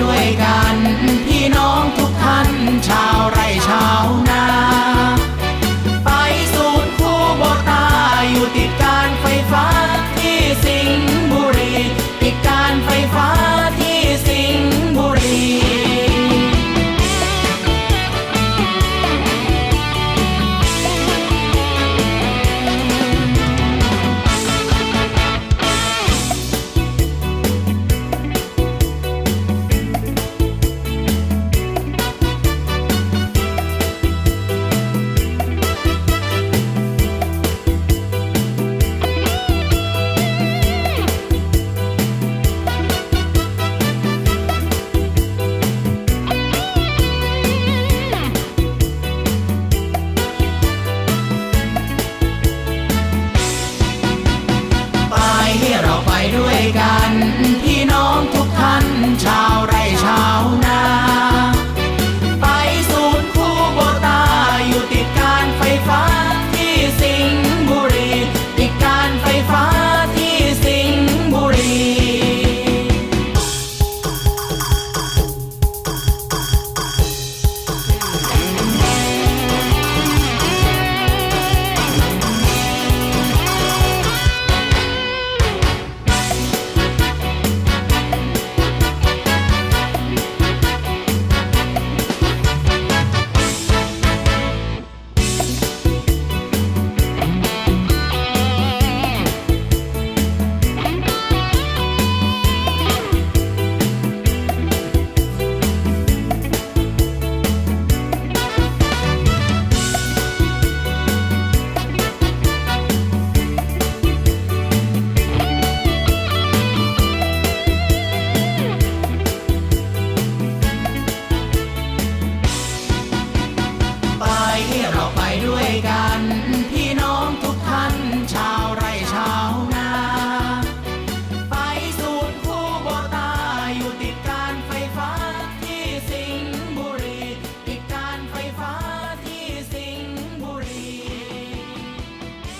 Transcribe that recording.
ด้วยกัน พี่น้องทุกท่านชาวไร่ชาว ไปด้วยกัน